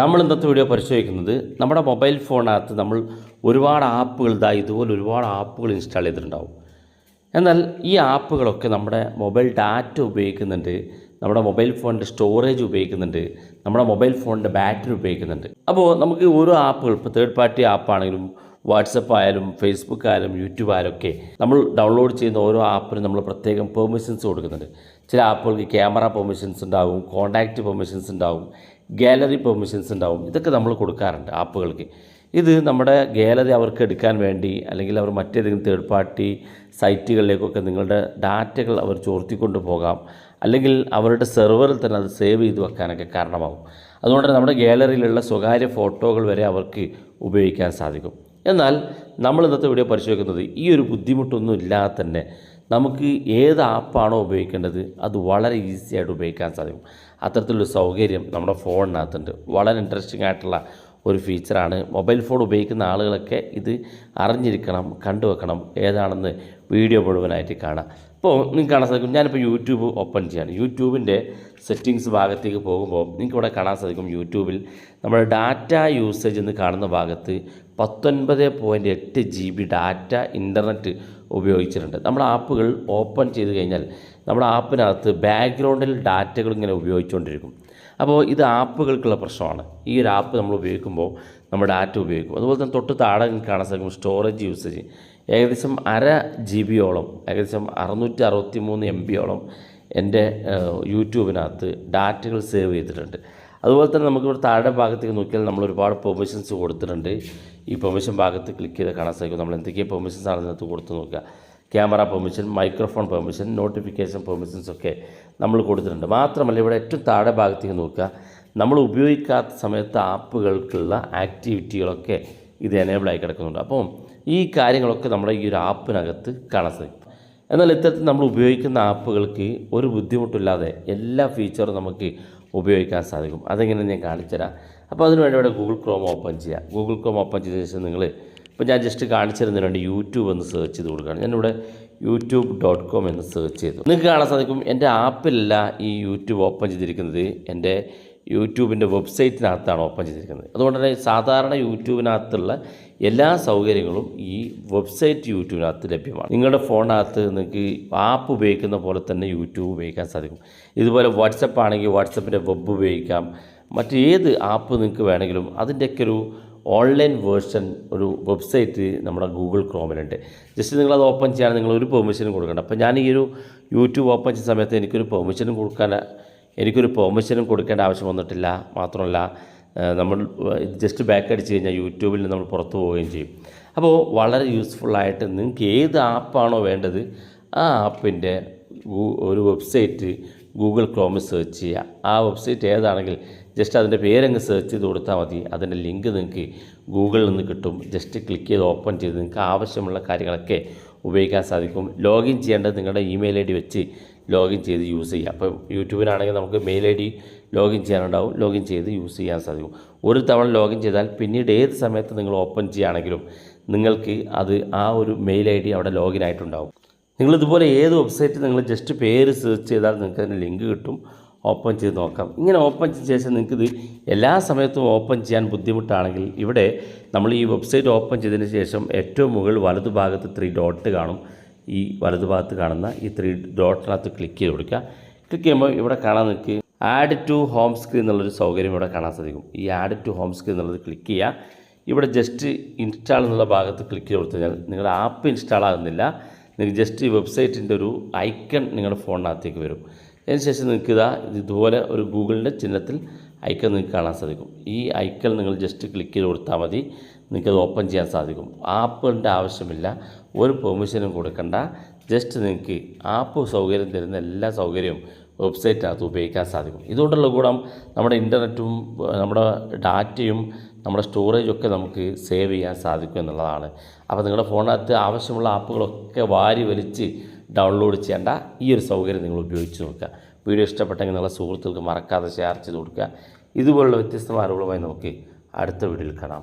നമ്മൾ ഇന്നത്തെ വീഡിയോ പരിശോധിക്കുന്നത്? നമ്മുടെ മൊബൈൽ ഫോണിനകത്ത് നമ്മൾ ഒരുപാട് ആപ്പുകൾ ഇതാ ഇതുപോലെ ഒരുപാട് ആപ്പുകൾ ഇൻസ്റ്റാൾ ചെയ്തിട്ടുണ്ടാവും. എന്നാൽ ഈ ആപ്പുകളൊക്കെ നമ്മുടെ മൊബൈൽ ഡാറ്റ ഉപയോഗിക്കുന്നുണ്ട് നമ്മുടെ മൊബൈൽ ഫോണിന്റെ സ്റ്റോറേജ് ഉപയോഗിക്കുന്നുണ്ട് നമ്മുടെ മൊബൈൽ ഫോണിന്റെ ബാറ്ററി ഉപയോഗിക്കുന്നുണ്ട്. അപ്പോൾ നമുക്ക് ഓരോ ആപ്പുകൾ ഇപ്പോൾ തേർഡ് പാർട്ടി ആപ്പാണെങ്കിലും വാട്സപ്പ് ആയാലും ഫേസ്ബുക്ക് ആയാലും യൂട്യൂബ് ആയാലും ഒക്കെ നമ്മൾ ഡൗൺലോഡ് ചെയ്യുന്ന ഓരോ ആപ്പിനും നമ്മൾ പ്രത്യേകം പെർമിഷൻസ് കൊടുക്കുന്നുണ്ട്. ചില ആപ്പുകൾക്ക് ക്യാമറ പെർമിഷൻസ് ഉണ്ടാവും കോൺടാക്റ്റ് പെർമിഷൻസ് ഉണ്ടാവും ഗാലറി പെർമിഷൻസ് ഉണ്ടാവും. ഇതൊക്കെ നമ്മൾ കൊടുക്കാറുണ്ട് ആപ്പുകൾക്ക് ഇത് നമ്മുടെ ഗാലറി അവർക്ക് എടുക്കാൻ വേണ്ടി അല്ലെങ്കിൽ അവർ മറ്റേതെങ്കിലും തേർഡ് പാർട്ടി സൈറ്റുകളിലേക്കൊക്കെ നിങ്ങളുടെ ഡാറ്റകൾ അവർ ചോർത്തിക്കൊണ്ട് പോകാം. അല്ലെങ്കിൽ അവരുടെ സെർവറിൽ തന്നെ അത് സേവ് ചെയ്ത് വെക്കാനൊക്കെ കാരണമാകും അതുകൊണ്ട് നമ്മുടെ ഗാലറിയിലുള്ള സ്വകാര്യ ഫോട്ടോകൾ വരെ അവർക്ക് ഉപയോഗിക്കാൻ സാധിക്കും. എന്നാൽ നമ്മൾ ഇന്നത്തെ വീഡിയോ പരിശോധിക്കുന്നത് ഈ ഒരു ബുദ്ധിമുട്ടൊന്നും ഇല്ലാതെ തന്നെ നമുക്ക് ഏത് ആപ്പാണോ ഉപയോഗിക്കേണ്ടത് അത് വളരെ ഈസി ആയിട്ട് ഉപയോഗിക്കാൻ സാധിക്കും. അത്തരത്തിലൊരു സൗകര്യം നമ്മുടെ ഫോണിനകത്തുണ്ട്. വളരെ ഇൻട്രസ്റ്റിംഗ് ആയിട്ടുള്ള ഒരു ഫീച്ചറാണ് മൊബൈൽ ഫോൺ ഉപയോഗിക്കുന്ന ആളുകളൊക്കെ ഇത് അറിഞ്ഞിരിക്കണം കണ്ടുവെക്കണം. ഏതാണെന്ന് വീഡിയോ മുഴുവനായിട്ട് കാണാം. ഇപ്പോൾ നിങ്ങൾക്ക് കാണാൻ സാധിക്കും. ഞാനിപ്പോൾ യൂട്യൂബ് ഓപ്പൺ ചെയ്യാണ്. യൂട്യൂബിന്റെ സെറ്റിങ്സ് ഭാഗത്തേക്ക് പോകുമ്പോൾ നിങ്ങൾക്ക് ഇവിടെ കാണാൻ സാധിക്കും യൂട്യൂബിൽ നമ്മുടെ ഡാറ്റ യൂസേജ് എന്ന് കാണുന്ന ഭാഗത്ത് പത്തൊൻപത് പോയിന്റ് എട്ട് ജി ബി ഡാറ്റ ഇന്റർനെറ്റ് ഉപയോഗിച്ചിട്ടുണ്ട്. നമ്മുടെ ആപ്പുകൾ ഓപ്പൺ ചെയ്ത് കഴിഞ്ഞാൽ നമ്മുടെ ആപ്പിനകത്ത് ബാക്ക്ഗ്രൗണ്ടിൽ ഡാറ്റകൾ ഇങ്ങനെ ഉപയോഗിച്ചുകൊണ്ടിരിക്കും. അപ്പോൾ ഇത് ആപ്പുകൾക്കുള്ള പ്രശ്നമാണ്. ഈ ഒരു ആപ്പ് നമ്മൾ ഉപയോഗിക്കുമ്പോൾ നമ്മുടെ ഡാറ്റ ഉപയോഗിക്കും അതുപോലെ തന്നെ തൊട്ട് താഴെ കാണാൻ സാധിക്കും സ്റ്റോറേജ് യൂസേജ് ഏകദേശം അര ജി ബിയോളം ഏകദേശം അറുന്നൂറ്റി അറുപത്തി മൂന്ന് എം ബിയോളം എന്റെ യൂട്യൂബിനകത്ത് ഡാറ്റകൾ സേവ് ചെയ്തിട്ടുണ്ട്. അതുപോലെ തന്നെ നമുക്കിവിടെ താഴെ ഭാഗത്തേക്ക് നോക്കിയാൽ നമ്മൾ ഒരുപാട് പെർമിഷൻസ് കൊടുത്തിട്ടുണ്ട്. ഈ പെർമിഷൻ ഭാഗത്ത് ക്ലിക്ക് ചെയ്ത് കാണാൻ സാധിക്കും. നമ്മൾ എന്തൊക്കെ പെർമിഷൻസ് ആണ് കൊടുത്ത് നോക്കുക. Camera permission microphone permission notification permissions ഒക്കെ നമ്മൾ കൊടുത്തിട്ടുണ്ട്. മാത്രമല്ല ഇവിടെ ഏറ്റവും താഴെ ഭാഗത്തേക്ക് നോക്കുക. നമ്മൾ ഉപയോഗിക്കാത്ത സമയത്ത് ആപ്പുകൾക്കുള്ള ആക്ടിവിറ്റികളൊക്കെ ഇത് എനേബിൾ ആയി കിടക്കുന്നുണ്ട്. അപ്പോൾ ഈ കാര്യങ്ങളൊക്കെ നമ്മുടെ ഈ ഒരു ആപ്പിനകത്ത് കാണാൻ സാധിക്കും. എന്നാൽ ഇത്തരത്തിൽ നമ്മൾ ഉപയോഗിക്കുന്ന ആപ്പുകൾക്ക് ഒരു ബുദ്ധിമുട്ടില്ലാതെ എല്ലാ ഫീച്ചറും നമുക്ക് ഉപയോഗിക്കാൻ സാധിക്കും. അതെങ്ങനെ ഞാൻ കാണിച്ചുതരാം. അപ്പോൾ അതിനുവേണ്ടി ഇവിടെ ഗൂഗിൾ ക്രോം ഓപ്പൺ ചെയ്യുക ഗൂഗിൾ ക്രോം ഓപ്പൺ ചെയ്ത ശേഷം നിങ്ങൾ ഇപ്പോൾ ഞാൻ ജസ്റ്റ് കാണിച്ചു തരുന്നതിന് വേണ്ടി യൂട്യൂബ് എന്ന് സെർച്ച് ചെയ്ത് കൊടുക്കുകയാണ്. ഞാനിവിടെ യൂട്യൂബ് ഡോട്ട് കോം എന്ന് സെർച്ച് ചെയ്തു. നിങ്ങൾക്ക് കാണാൻ സാധിക്കും എന്റെ ആപ്പിലല്ല ഈ യൂട്യൂബ് ഓപ്പൺ ചെയ്തിരിക്കുന്നത് എന്റെ യൂട്യൂബിന്റെ വെബ്സൈറ്റിനകത്താണ് ഓപ്പൺ ചെയ്തിരിക്കുന്നത്. അതുകൊണ്ട് തന്നെ സാധാരണ യൂട്യൂബിനകത്തുള്ള എല്ലാ സൗകര്യങ്ങളും ഈ വെബ്സൈറ്റ് യൂട്യൂബിനകത്ത് ലഭ്യമാണ്. നിങ്ങളുടെ ഫോണിനകത്ത് നിങ്ങൾക്ക് ആപ്പ് ഉപയോഗിക്കുന്ന പോലെ തന്നെ യൂട്യൂബ് ഉപയോഗിക്കാൻ സാധിക്കും. ഇതുപോലെ വാട്സപ്പ് ആണെങ്കിൽ വാട്സപ്പിന്റെ വെബ് ഉപയോഗിക്കാം. മറ്റേത് ആപ്പ് നിങ്ങൾക്ക് വേണമെങ്കിലും അതിന്റെയൊക്കെ ഒരു ഓൺലൈൻ വേർഷൻ ഒരു വെബ്സൈറ്റ് നമ്മുടെ ഗൂഗിൾ ക്രോമിലുണ്ട്. ജസ്റ്റ് നിങ്ങളത് ഓപ്പൺ ചെയ്യാൻ നിങ്ങൾ ഒരു പെർമിഷനും കൊടുക്കണം അപ്പോൾ ഞാൻ ഈ ഒരു യൂട്യൂബ് ഓപ്പൺ ചെയ്യുന്ന സമയത്ത് എനിക്കൊരു പെർമിഷനും കൊടുക്കാൻ എനിക്കൊരു പെർമിഷനും കൊടുക്കേണ്ട ആവശ്യം വന്നിട്ടില്ല. മാത്രമല്ല നമ്മൾ ജസ്റ്റ് ബാക്ക് അടിച്ച് കഴിഞ്ഞാൽ യൂട്യൂബിൽ നിന്ന് നമ്മൾ പുറത്തു പോവുകയും ചെയ്യും. അപ്പോൾ വളരെ യൂസ്ഫുള്ളായിട്ട് നിങ്ങൾക്ക് ഏത് ആപ്പാണോ വേണ്ടത് ആ ആപ്പിന്റെ ഒരു വെബ്സൈറ്റ് ഗൂഗിൾ ക്രോമിൽ സെർച്ച് ചെയ്യുക. ആ വെബ്സൈറ്റ് ഏതാണെങ്കിൽ ജസ്റ്റ് അതിന്റെ പേരങ്ങ് സെർച്ച് ചെയ്ത് കൊടുത്താൽ മതി. അതിന്റെ ലിങ്ക് നിങ്ങൾക്ക് ഗൂഗിളിൽ നിന്ന് കിട്ടും. ജസ്റ്റ് ക്ലിക്ക് ചെയ്ത് ഓപ്പൺ ചെയ്ത് നിങ്ങൾക്ക് ആവശ്യമുള്ള കാര്യങ്ങളൊക്കെ ഉപയോഗിക്കാൻ സാധിക്കും. ലോഗിൻ ചെയ്യേണ്ടത് നിങ്ങളുടെ ഇമെയിൽ ഐ ഡി വെച്ച് ലോഗിൻ ചെയ്ത് യൂസ് ചെയ്യുക അപ്പോൾ യൂട്യൂബിനാണെങ്കിൽ നമുക്ക് മെയിൽ ഐ ഡി ലോഗിൻ ചെയ്യാനുണ്ടാവും. ലോഗിൻ ചെയ്ത് യൂസ് ചെയ്യാൻ സാധിക്കും. ഒരു തവണ ലോഗിൻ ചെയ്താൽ പിന്നീട് ഏത് സമയത്ത് നിങ്ങൾ ഓപ്പൺ ചെയ്യുകയാണെങ്കിലും നിങ്ങൾക്ക് അത് ആ ഒരു മെയിൽ ഐ ഡി അവിടെ ലോഗിൻ ആയിട്ടുണ്ടാവും. നിങ്ങളിതുപോലെ ഏത് വെബ്സൈറ്റ് നിങ്ങൾ ജസ്റ്റ് പേര് സെർച്ച് ചെയ്താൽ നിങ്ങൾക്ക് അതിന് ലിങ്ക് കിട്ടും. ഓപ്പൺ ചെയ്ത് നോക്കാം. ഇങ്ങനെ ഓപ്പൺ ചെയ്ത ശേഷം നിങ്ങൾക്കിത് എല്ലാ സമയത്തും ഓപ്പൺ ചെയ്യാൻ ബുദ്ധിമുട്ടാണെങ്കിൽ ഇവിടെ നമ്മൾ ഈ വെബ്സൈറ്റ് ഓപ്പൺ ചെയ്തതിന് ശേഷം ഏറ്റവും മുകളിൽ വലതു ഭാഗത്ത് ത്രീ ഡോട്ട് കാണും. ഈ വലതു ഭാഗത്ത് കാണുന്ന ഈ ത്രീ ഡോട്ടിനകത്ത് ക്ലിക്ക് ചെയ്ത് കൊടുക്കുക. ക്ലിക്ക് ചെയ്യുമ്പോൾ ഇവിടെ കാണാൻ നിൽക്ക് ആഡ് ടു ഹോം സ്ക്രീൻ എന്നുള്ളൊരു സൗകര്യം ഇവിടെ കാണാൻ സാധിക്കും. ഈ ആഡ് ടു ഹോം സ്ക്രീൻ എന്നുള്ളത് ക്ലിക്ക് ചെയ്യുക. ഇവിടെ ജസ്റ്റ് ഇൻസ്റ്റാൾ എന്നുള്ള ഭാഗത്ത് ക്ലിക്ക് ചെയ്ത് കൊടുത്തു കഴിഞ്ഞാൽ നിങ്ങളുടെ ആപ്പ് ഇൻസ്റ്റാൾ ആകുന്നില്ല. നിങ്ങൾക്ക് ജസ്റ്റ് ഈ വെബ്സൈറ്റിന്റെ ഒരു ഐക്കൺ നിങ്ങളുടെ ഫോണിനകത്തേക്ക് വരും. അതിനുശേഷം നിങ്ങൾക്ക് ഇതാ ഇതുപോലെ ഒരു ഗൂഗിളിന്റെ ചിഹ്നത്തിൽ ഐക്കൺ നിങ്ങൾക്ക് കാണാൻ സാധിക്കും. ഈ ഐക്കൺ നിങ്ങൾ ജസ്റ്റ് ക്ലിക്ക് ചെയ്ത് കൊടുത്താൽ മതി. നിങ്ങൾക്കത് ഓപ്പൺ ചെയ്യാൻ സാധിക്കും. ആപ്പിന്റെ ആവശ്യമില്ല. ഒരു പെർമിഷനും കൊടുക്കണ്ട. ജസ്റ്റ് നിങ്ങൾക്ക് ആപ്പ് സൗകര്യം തരുന്ന എല്ലാ സൗകര്യവും വെബ്സൈറ്റിനകത്ത് ഉപയോഗിക്കാൻ സാധിക്കും. ഇതുകൊണ്ടുള്ള ഗുണം നമ്മുടെ ഇന്റർനെറ്റും നമ്മുടെ ഡാറ്റയും നമ്മുടെ സ്റ്റോറേജും ഒക്കെ നമുക്ക് സേവ് ചെയ്യാൻ സാധിക്കും എന്നുള്ളതാണ്. അപ്പോൾ നിങ്ങളുടെ ഫോണിനകത്ത് ആവശ്യമുള്ള ആപ്പുകളൊക്കെ വാരി വലിച്ച് ഡൗൺലോഡ് ചെയ്യേണ്ട ഈ ഒരു സൗകര്യം നിങ്ങൾ ഉപയോഗിച്ച് നോക്കുക. വീഡിയോ ഇഷ്ടപ്പെട്ടെങ്കിൽ നിങ്ങളുടെ സുഹൃത്തുക്കൾക്ക് മറക്കാതെ ഷെയർ ചെയ്ത് കൊടുക്കുക. ഇതുപോലുള്ള വ്യത്യസ്തമായ അറിവുകളുമായി നമുക്ക് അടുത്ത വീഡിയോയിൽ കാണാം.